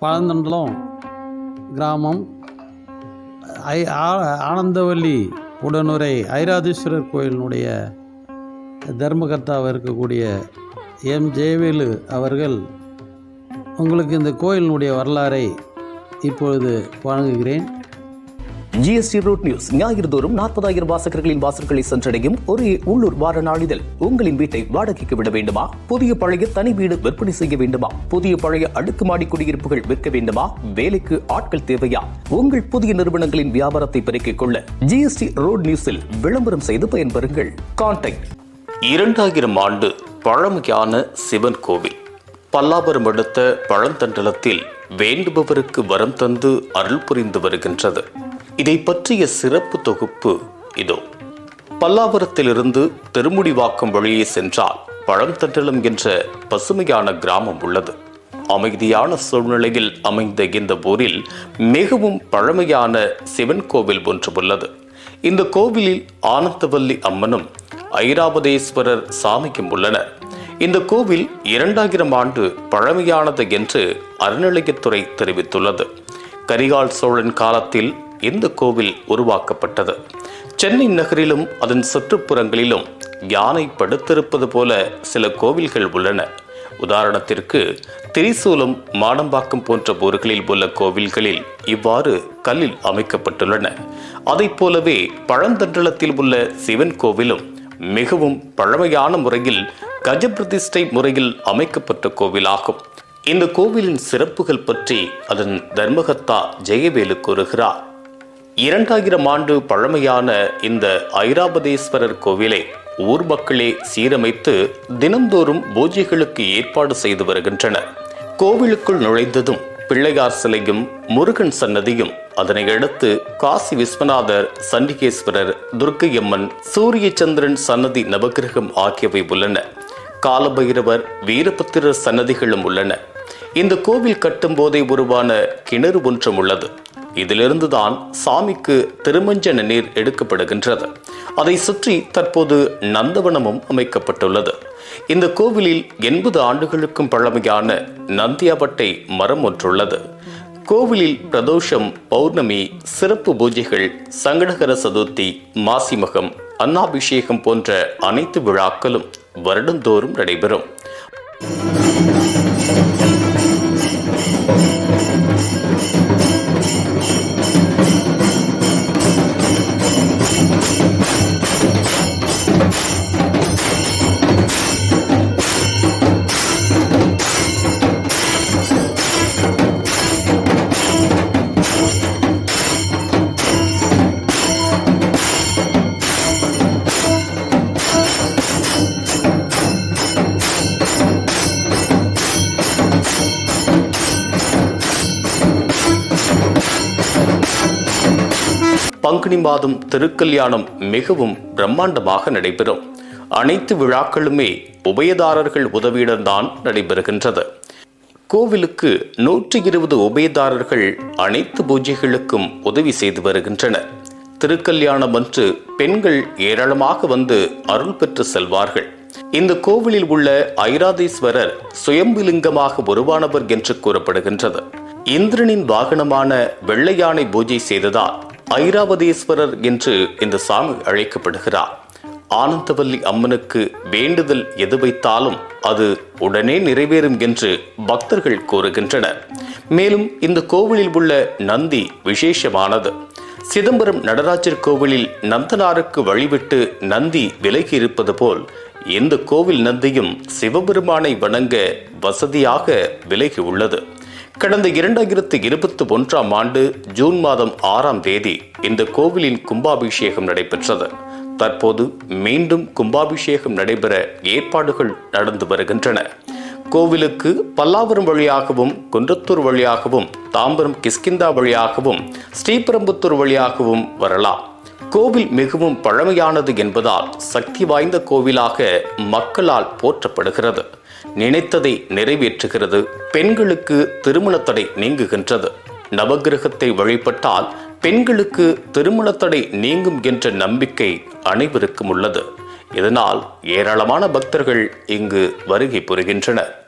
பழந்தண்டலம் கிராமம் ஐ ஆ- ஆனந்தவல்லி உடனுரை ஐராதீஸ்வரர் கோயிலினுடைய தர்மகர்த்தாவாக இருக்கக்கூடிய எம். ஜெயவேலு அவர்கள் உங்களுக்கு இந்த கோயிலினுடைய வரலாறை இப்பொழுது வழங்குகிறேன். ஜிஎஸ்டி ரூட் நியூஸ் ஞாயிறு தோறும் நாற்பதாயிரம் வாசகர்களின் வாசல்களை சென்றடையும் ஒரே உள்ளூர் வார நாளிதழ் உங்களின் வீட்டை வாடகைக்கு விட வேண்டுமா? புதிய பழைய தனி வீடு விற்பனை செய்ய வேண்டுமா? புதிய பழைய அடுக்குமாடி குடியிருப்புகள் விற்க வேண்டுமா? வேலைக்கு ஆட்கள் தேவையா? உங்கள் புதிய நிறுவனங்களின் வியாபாரத்தை பெருக்கிக் கொள்ள ஜிஎஸ்டி ரோட் நியூஸில் விளம்பரம் செய்து பயன்பெறுங்கள். கான்டாக்ட் இரண்டாயிரம் ஆண்டு பழமையான சிவன் கோவில். பல்லாவரம் அடுத்த பழந்தண்டலத்தில் வேண்டுபவருக்கு வரம் தந்து அருள் புரிந்து வருகின்றது. இதை பற்றிய சிறப்பு தொகுப்பு இதோ. பல்லாவரத்திலிருந்து திருமுடிவாக்கம் வழியே சென்றால் பழந்தண்டலம் என்ற பசுமையான கிராமம் உள்ளது. அமைதியான சூழ்நிலையில் அமைந்த இந்த ஊரில் மிகவும் பழமையான சிவன் கோவில் ஒன்று உள்ளது. இந்த கோவிலில் ஆனந்தவல்லி அம்மனும் ஐராவதேஸ்வரர் சாமிக்கும் உள்ளனர். இந்த கோவில் இரண்டாயிரம் ஆண்டு பழமையானது என்று அறநிலையத்துறை தெரிவித்துள்ளது. கரிகால் சோழன் காலத்தில் இந்த கோவில் உருவாக்கப்பட்டது. சென்னை நகரிலும் அதன் சுற்றுப்புறங்களிலும் யானை படுத்திருப்பது போல சில கோவில்கள் உள்ளன. உதாரணத்திற்கு திரிசூலம் மாடம்பாக்கம் போன்ற ஊர்களில் உள்ள கோவில்களில் இவ்வாறு கல்லில் அமைக்கப்பட்டுள்ளன. அதைப் போலவே பழந்தண்டலத்தில் உள்ள சிவன் கோவிலும் மிகவும் பழமையான முறையில் கஜபிரதிஷ்டை முறையில் அமைக்கப்பட்ட கோவிலாகும். இந்த கோவிலின் சிறப்புகள் பற்றி அதன் தர்மகத்தா ஜெயவேலு கூறுகிறார். இரண்டாயிரம் ஆண்டு பழமையான இந்த ஐராபதேஸ்வரர் கோவிலை ஊர் மக்களே சீரமைத்து தினந்தோறும் பூஜைகளுக்கு ஏற்பாடு செய்து வருகின்றனர். கோவிலுக்குள் நுழைந்ததும் பிள்ளையார் சிலையும் முருகன் சன்னதியும் அதனை அடுத்து காசி விஸ்வநாதர் சண்டிகேஸ்வரர் துர்க்கையம்மன் சூரிய சந்திரன் சன்னதி நவகிரகம் ஆகியவை உள்ளன. காலபைரவர் வீரபத்திரர் சன்னதிகளும் உள்ளன. இந்த கோவில் கட்டும் போதே உருவான கிணறு ஒன்றும் உள்ளது. இதிலிருந்துதான் சாமிக்கு திருமஞ்சன நீர் எடுக்கப்படுகின்றது. அதை சுற்றி தற்போது நந்தவனமும் அமைக்கப்பட்டுள்ளது. இந்த கோவிலில் எண்பது ஆண்டுகளுக்கும் பழமையான நந்தியாவட்டை மரம் ஒன்றுள்ளது. கோவிலில் பிரதோஷம் பௌர்ணமி சிறப்பு பூஜைகள் சங்கடகர சதுர்த்தி மாசிமகம் அன்னாபிஷேகம் போன்ற அனைத்து விழாக்களும் வருடந்தோறும் நடைபெறும். பங்குனி மாதம் திருக்கல்யாணம் மிகவும் பிரம்மாண்டமாக நடைபெறும். அனைத்து விழாக்களுமே உபயதாரர்கள் உதவியுடன் தான் நடைபெறுகின்றது. கோவிலுக்கு நூற்றி இருபது உபயதாரர்கள் அனைத்து பூஜைகளுக்கும் உதவி செய்து வருகின்றனர். திருக்கல்யாணம் அன்று பெண்கள் ஏராளமாக வந்து அருள் பெற்று செல்வார்கள். இந்த கோவிலில் உள்ள ஐராதீஸ்வரர் சுயம்புலிங்கமாக உருவானவர் என்று கூறப்படுகின்றது. இந்திரனின் வாகனமான வெள்ளையானை பூஜை செய்ததால் ஐராவதீஸ்வரர் என்று இந்த சாமி அழைக்கப்படுகிறார். ஆனந்தவல்லி அம்மனுக்கு வேண்டுதல் எது வைத்தாலும் அது உடனே நிறைவேறும் என்று பக்தர்கள் கூறுகின்றனர். மேலும் இந்த கோவிலில் உள்ள நந்தி விசேஷமானது. சிதம்பரம் நடராஜர் கோவிலில் நந்தனாருக்கு வழிவிட்டு நந்தி விலகி இருப்பது போல் இந்த கோவில் நந்தியும் சிவபெருமானை வணங்க வசதியாக விலகி உள்ளது. கடந்த இரண்டாயிரத்து இருபத்தி ஒன்றாம் ஆண்டு ஜூன் மாதம் ஆறாம் தேதி இந்த கோவிலின் கும்பாபிஷேகம் நடைபெற்றது. தற்போது மீண்டும் கும்பாபிஷேகம் நடைபெற ஏற்பாடுகள் நடந்து வருகின்றன. கோவிலுக்கு பல்லாவரம் வழியாகவும் குன்றத்தூர் வழியாகவும் தாம்பரம் கிஸ்கிந்தா வழியாகவும் ஸ்ரீபெரும்புத்தூர் வழியாகவும் வரலாம். கோவில் மிகவும் பழமையானது என்பதால் சக்தி வாய்ந்த கோவிலாக மக்களால் போற்றப்படுகிறது. நினைத்ததை நிறைவேற்றுகிறது. பெண்களுக்கு திருமண தடை நீங்குகின்றது. நவகிரகத்தை வழிபட்டால் பெண்களுக்கு திருமண தடை நீங்கும் என்ற நம்பிக்கை அனைவருக்கும் உள்ளது. இதனால் ஏராளமான பக்தர்கள் இங்கு வருகை புரிகின்றனர்.